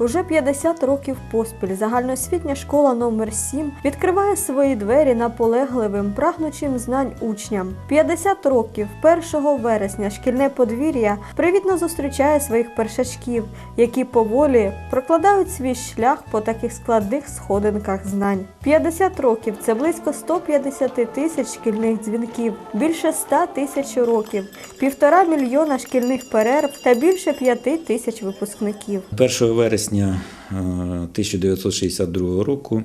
Уже 50 років поспіль загальноосвітня школа номер 7 відкриває свої двері наполегливим, прагнучим знань учням. 50 років 1 вересня шкільне подвір'я привітно зустрічає своїх першачків, які поволі прокладають свій шлях по таких складних сходинках знань. 50 років це близько 150 тисяч шкільних дзвінків, більше 100 тисяч уроків, півтора мільйона шкільних перерв та більше 5 тисяч випускників. 1 вересня е, 1962 року е,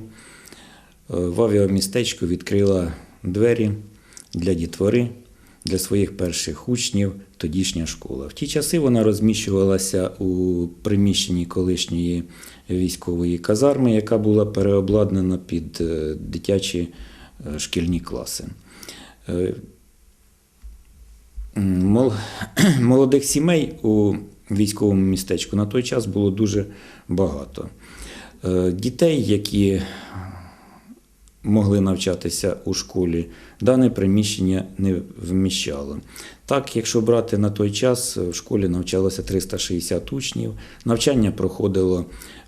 в авіамістечку відкрила двері для дітвори, для своїх перших учнів тодішня школа. В ті часи вона розміщувалася у приміщенні колишньої військової казарми, яка була переобладнана під е, дитячі е, шкільні класи. Е, Молодих сімей у військовому містечку на той час було дуже багато. Е, Дітей, які могли навчатися у школі, дане приміщення не вміщало. Так, якщо брати на той час, в школі навчалося 360 учнів, навчання проходило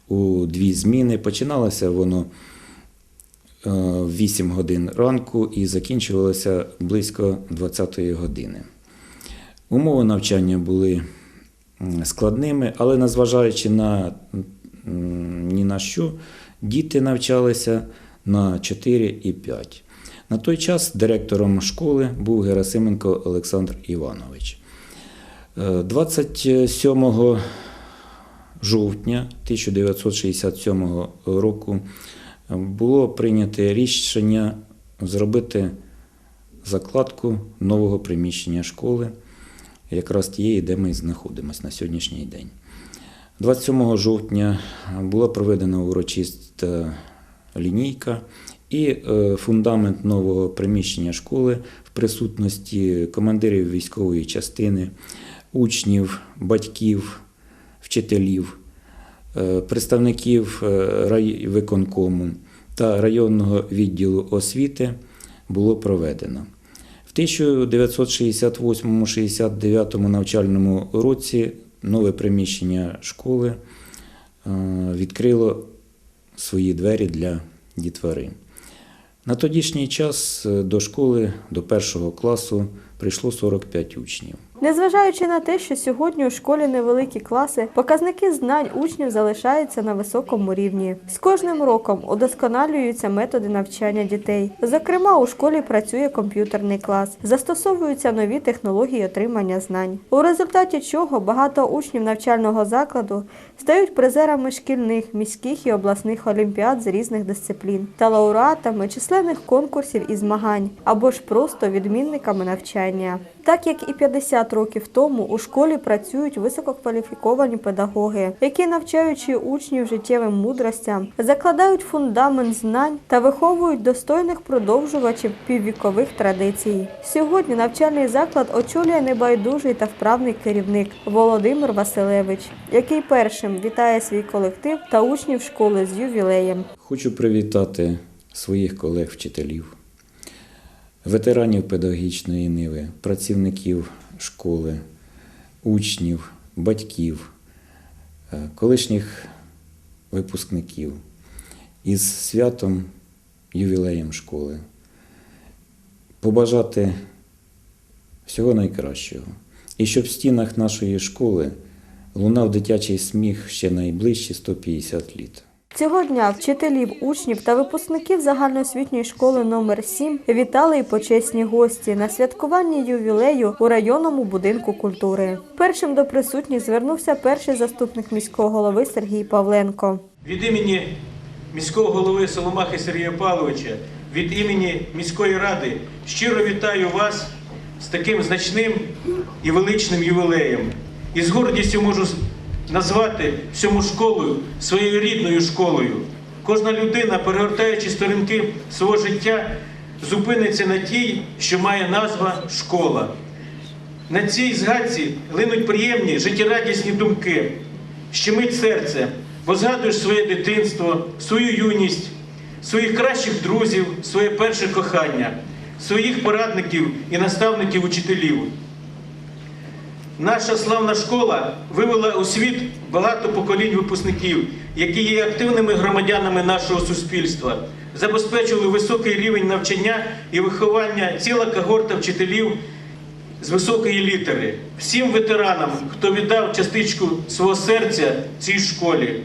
у дві зміни. Починалося воно е, в 8 годин ранку і закінчувалося близько 20 години. Умови навчання були складними, але незважаючи на ні на що, діти навчалися на 4 і 5. На той час директором школи був Герасименко Олександр Іванович. Е, 27 жовтня 1967 року було прийнято рішення зробити закладку нового приміщення школи, якраз тієї, де ми знаходимося на сьогоднішній день. 27 жовтня була проведена урочиста лінійка і е, фундамент нового приміщення школи в присутності командирів військової частини, учнів, батьків, вчителів, е, представників е, райвиконкому та районного відділу освіти було проведено. В 1968-69 навчальному році нове приміщення школи е, відкрило свої двері для дітвори. На тодішній час е, до школи, до першого класу, прийшло 45 учнів. Незважаючи на те, що сьогодні у школі невеликі класи, показники знань учнів залишаються на високому рівні. З кожним роком удосконалюються методи навчання дітей. Зокрема, у школі працює комп'ютерний клас, застосовуються нові технології отримання знань. У результаті чого багато учнів навчального закладу стають призерами шкільних, міських і обласних олімпіад з різних дисциплін та лауреатами численних конкурсів і змагань або ж просто відмінниками навчання. Так як і 50 років тому у школі працюють висококваліфіковані педагоги, які навчаючи учнів життєвим мудростям, закладають фундамент знань та виховують достойних продовжувачів піввікових традицій. Сьогодні навчальний заклад очолює небайдужий та вправний керівник Володимир Василевич, який першим вітає свій колектив та учнів школи з ювілеєм. Хочу привітати своїх колег-вчителів, ветеранів педагогічної ниви, працівників школи, учнів, батьків, е, колишніх випускників із святом ювілеєм школи. Побажати всього найкращого. І щоб в стінах нашої школи лунав дитячий сміх ще найближчі 150 літ. Цього дня вчителів, учнів та випускників загальноосвітньої школи номер 7 вітали і почесні гості на святкуванні ювілею у районному будинку культури. Першим до присутніх звернувся перший заступник міського голови Сергій Павленко. Від імені міського голови Соломахи Сергія Павловича, від імені міської ради щиро вітаю вас з таким значним і величним ювілеєм. І з гордістю можу назвати всьому школою своєю рідною школою. Кожна людина, перегортаючи сторінки свого життя, зупиниться на тій, що має назва школа. На цій згадці линуть приємні життєрадісні думки, щемить серце, бо згадуєш своє дитинство, свою юність, своїх кращих друзів, своє перше кохання, своїх порадників і наставників учителів. Наша славна школа вивела у світ багато поколінь випускників, які є активними громадянами нашого суспільства, забезпечили високий рівень навчання і виховання ціла когорта вчителів з високої літери. Всім ветеранам, хто віддав частичку свого серця цій школі.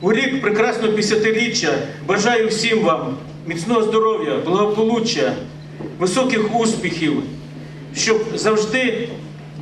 У рік прекрасного 50-річчя бажаю всім вам міцного здоров'я, благополуччя, високих успіхів, щоб завжди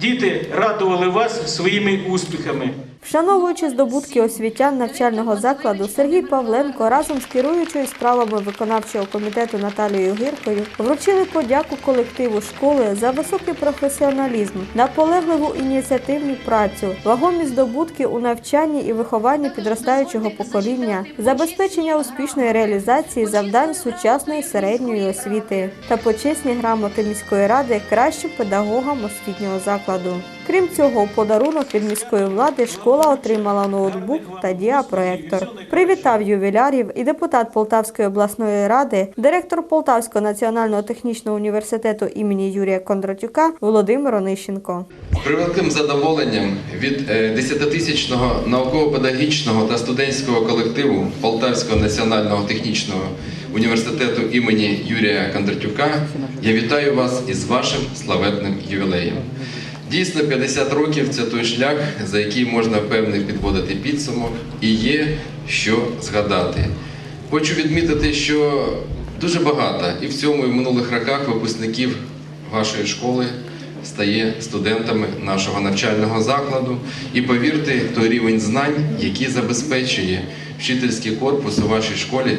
діти радували вас своїми успіхами. Вшановуючи здобутки освітян навчального закладу, Сергій Павленко разом з керуючою справами виконавчого комітету Наталією Гіркою вручили подяку колективу школи за високий професіоналізм, наполегливу ініціативну працю, вагомі здобутки у навчанні і вихованні підростаючого покоління, забезпечення успішної реалізації завдань сучасної середньої освіти та почесні грамоти міської ради кращим педагогам освітнього закладу. Крім цього, подарунок від міської влади школа отримала ноутбук та діапроектор. Привітав ювілярів і депутат Полтавської обласної ради, директор Полтавського національного технічного університету імені Юрія Кондратюка Володимир Онищенко. З превеликим задоволенням від е, 10-тисячного науково-педагогічного та студентського колективу Полтавського національного технічного університету імені Юрія Кондратюка я вітаю вас із вашим славетним ювілеєм. Дійсно, 50 років це той шлях, за який можна певний підводити підсумок, і є що згадати. Хочу відмітити, що дуже багато і в цьому, і в минулих роках випускників вашої школи стає студентами нашого навчального закладу. І повірте, той рівень знань, який забезпечує вчительський корпус у вашій школі,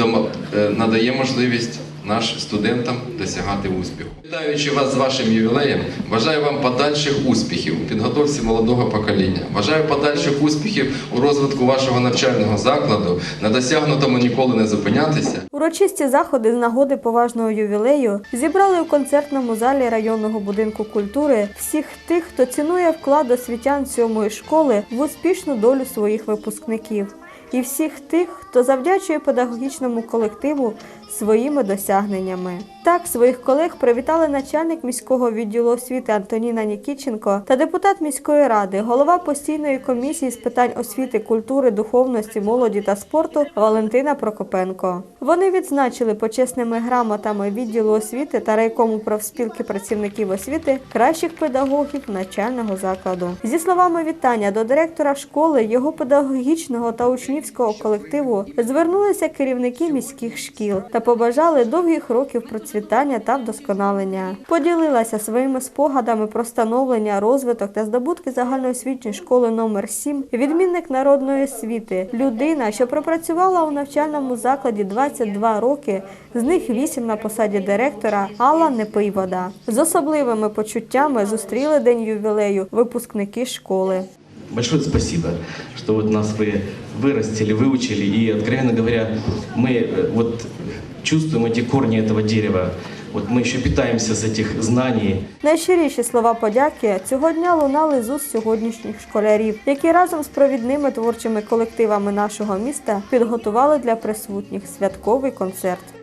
е, надає можливість нашим студентам досягати успіху. Вітаючи вас з вашим ювілеєм, бажаю вам подальших успіхів у підготовці молодого покоління. Бажаю подальших успіхів у розвитку вашого навчального закладу. На досягнутому ніколи не зупинятися. Урочисті заходи з нагоди поважного ювілею зібрали у концертному залі районного будинку культури всіх тих, хто цінує вклад освітян сьомої школи в успішну долю своїх випускників, і всіх тих, хто завдячує педагогічному колективу своїми досягненнями. Так своїх колег привітали начальник міського відділу освіти Антоніна Нікіченко та депутат міської ради, голова постійної комісії з питань освіти, культури, духовності, молоді та спорту Валентина Прокопенко. Вони відзначили почесними грамотами відділу освіти та райкому профспілки працівників освіти кращих педагогів навчального закладу. Зі словами вітання до директора школи, його педагогічного та учнівського колективу звернулися керівники міських шкіл та побажали довгих років процвітання та вдосконалення. Поділилася своїми спогадами про становлення, розвиток та здобутки загальноосвітньої школи номер 7 відмінник народної освіти, людина, що пропрацювала у навчальному закладі 22 роки, з них 8 на посаді директора Алла Непийвода. З особливими почуттями зустріли день ювілею випускники школи. Большое спасибо, что вот нас вы вырастили, выучили, и, откровенно говоря, мы э, вот чувствуем эти корни этого дерева. Вот мы еще питаемся с этих знаний. Найщиріші слова подяки цього дня лунали з уст сьогоднішніх школярів, які разом з провідними творчими колективами нашого міста підготували для присутніх святковий концерт.